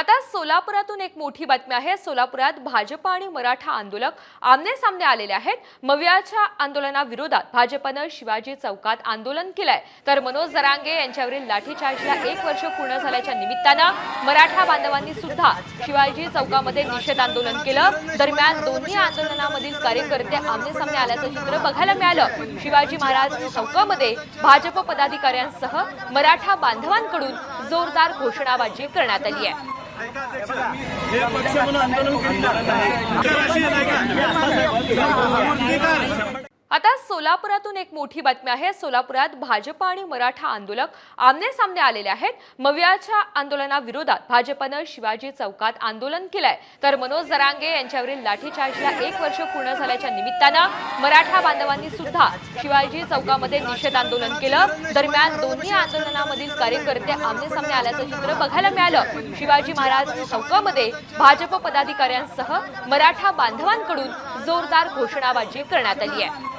आता सोलापुरातून एक मोठी बातमी आहे. सोलापुरात भाजप आणि मराठा आंदोलक आमने सामने आलेले आहेत. मवियाच्या आंदोलनाविरोधात भाजपनं शिवाजी चौकात आंदोलन केलंय. तर मनोज जरांगे यांच्यावरील लाठीचार्जला एक वर्ष पूर्ण झाल्याच्या निमित्तानं मराठा बांधवांनी सुद्धा शिवाजी चौकामध्ये निषेध आंदोलन केलं. दरम्यान दोन्ही आंदोलनामधील कार्यकर्ते आमने सामने आल्याचं चित्र बघायला मिळालं. शिवाजी महाराज चौकामध्ये भाजप पदाधिकाऱ्यांसह मराठा बांधवांकडून जोरदार घोषणाबाजी करण्यात आली आहे. हे पक्ष म्हणून आंदोलन केलेलं आहे. आता सोलापुरातून एक मोठी बातमी आहे. सोलापुरात भाजप आणि मराठा आंदोलक आमने सामने आलेले आहेत. मवियाच्या आंदोलनाविरोधात भाजपनं शिवाजी चौकात आंदोलन केलंय. तर मनोज जरांगे यांच्यावरील लाठीचार्जला एक वर्ष पूर्ण झाल्याच्या निमित्तानं मराठा बांधवांनी सुद्धा शिवाजी चौकामध्ये निषेध आंदोलन केलं. दरम्यान दोन्ही आंदोलनामधील कार्यकर्ते आमने सामने आल्याचं चित्र बघायला मिळालं. शिवाजी महाराज चौकामध्ये भाजप पदाधिकाऱ्यांसह मराठा बांधवांकडून जोरदार घोषणाबाजी करण्यात आली आहे.